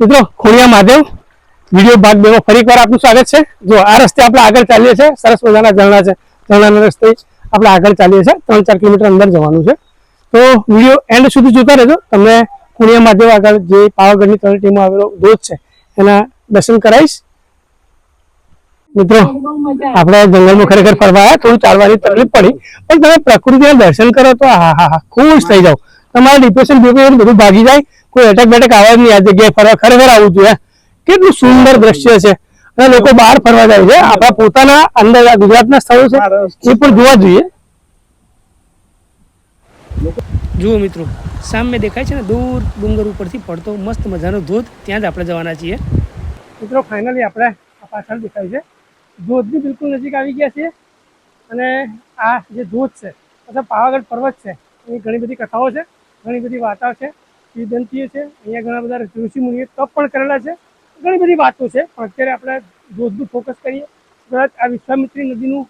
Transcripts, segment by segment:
મિત્રો, ખોડિયા મહાદેવ, વીડિયો ભાગ બે માં ફરી આપનું સ્વાગત છે. જો આ રસ્તે આપણે આગળ ચાલીએ છીએ, સરસ મજાના ઝરણા છે. ઝરણાના રસ્તે આપણે આગળ ચાલીએ છીએ ત્રણ ચાર કિલોમીટર અંદર જવાનું છે. તો વીડિયો એન્ડ સુધી જોતા રહેજો. તમને ખોડિયા મહાદેવ આગળ જે પાવાગઢની તળેટીમાં આવેલો ધોધ છે, એના દર્શન કરાવીશ. મિત્રો, આપણે જંગલમાં ખરેખર ફરવા આવ્યા, થોડું ચાલવાની તકલીફ પડી, પણ તમે પ્રકૃતિના દર્શન કરો તો હા હા હા ખુશ થઈ જાઓ. તમારે ડિપ્રેશન બધું ભાગી જાય કોઈ અટક બેટક આવે નહીં આ જગ્યાએ ફરવા ખરેખર આવવું જોઈએ કેટલું સુંદર દ્રશ્ય છે. અને લોકો બહાર ફરવા જાય છે. આપણા પોતાના અંદર આ ગુજરાતના સ્થળો છે એ પણ જોવા જોઈએ. જુઓ મિત્રો સામે દેખાય છે ને દૂર ડુંગર ઉપરથી પડતો મસ્ત મજાનો ધોધ. ત્યાં જ આપણે જવાના છીએ. મિત્રો ફાઇનલી આપણે આ પાછળ દેખાય છે. ધોધની બિલકુલ નજીક આવી ગયા છીએ. અને આ જે ધોધ છે અથવા પાવાગઢ પર્વત છે એની ઘણી બધી કથાઓ છે ઘણી બધી વાર્તાઓ છે. કિંવદંતીઓ છે. અહીંયા ઘણા બધા ઋષિ મુનિએ તપ પણ કરેલા છે. ઘણી બધી વાતો છે, પણ અત્યારે આપણે ધોધનું ફોકસ કરીએ. કદાચ આ વિશ્વામિત્રી નદીનું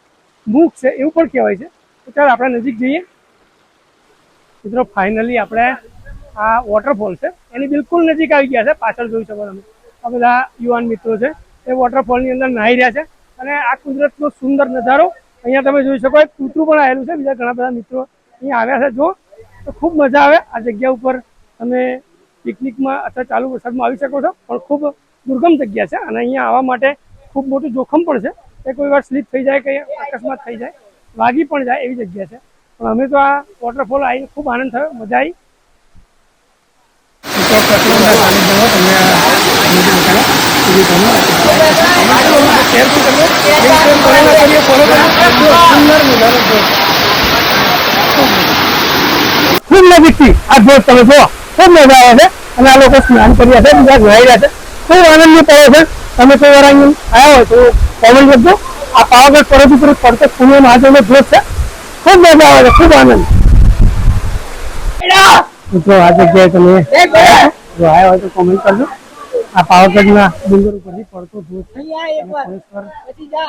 મુખ છે એવું પણ કહેવાય છે. તો ચાલો આપણે નજીક જઈએ. મિત્રો ફાઇનલી આપણે આ વોટરફોલ છે. એની બિલકુલ નજીક આવી ગયા છે, પાછળ જોઈ શકો તમે. આ બધા યુવાન મિત્રો છે, એ વોટરફોલની અંદર નાહી રહ્યા છે. અને આ કુદરતનો સુંદર નજારો અહીંયા તમે જોઈ શકો કૂતરું પણ આવેલું છે. બીજા ઘણા બધા મિત્રો અહીંયા આવ્યા છે. જો તો ખૂબ મજા આવે આ જગ્યા ઉપર. તમે પિકનિકમાં અથવા ચાલુ વરસાદમાં આવી શકો છો, પણ ખૂબ દુર્ગમ જગ્યા છે. અને અહીંયા આવવા માટે ખૂબ મોટું જોખમ પણ છે. કે કોઈ વાર સ્લીપ થઈ જાય કે અકસ્માત થઈ જાય, વાગી પણ જાય એવી જગ્યા છે. પણ અમે તો આ વોટરફોલ આવીને ખૂબ આનંદ થયો. મજા આવી ખૂબ નજીકથી આ ધોધ તમે જુઓ. ખૂબ મજા આવે છે. અને આ લોકો સ્નાન કરી છે જોઈ રહ્યા છે. ખૂબ આનંદની પડે છે. તમે કોઈ વાર અહીં આવ્યા હોય તો કોમેન્ટ કરજો આ પાવાગઢ પર્વત ઉપર પડતો પુણ્ય મહાદેવનો ધોધ છે. ખૂબ મજા આવે છે ખૂબ આનંદ. મિત્રો આ જગ્યાએ તમે જો આવ્યા હોય તો કોમેન્ટ કરજો. આ પાવાગઢના ડુંગર ઉપરથી પડતો ધોધ છે.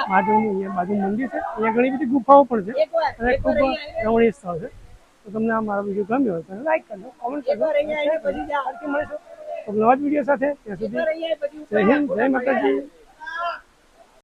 મહાદેવનું અહીંયા બાજુ મંદિર છે. અહીંયા ઘણી બધી ગુફાઓ પણ છે. અને ખૂબ રમણીય સ્થળ છે. તો તમને આ મારો વીડિયો ગમ્યો હોય તો લાઈક કરજો કોમેન્ટ કરજો અને share કરજો. ફરીથી મળીશું. તો નવા જ વીડિયો સાથે ત્યાં સુધી જય હિન્દ જય માતાજી.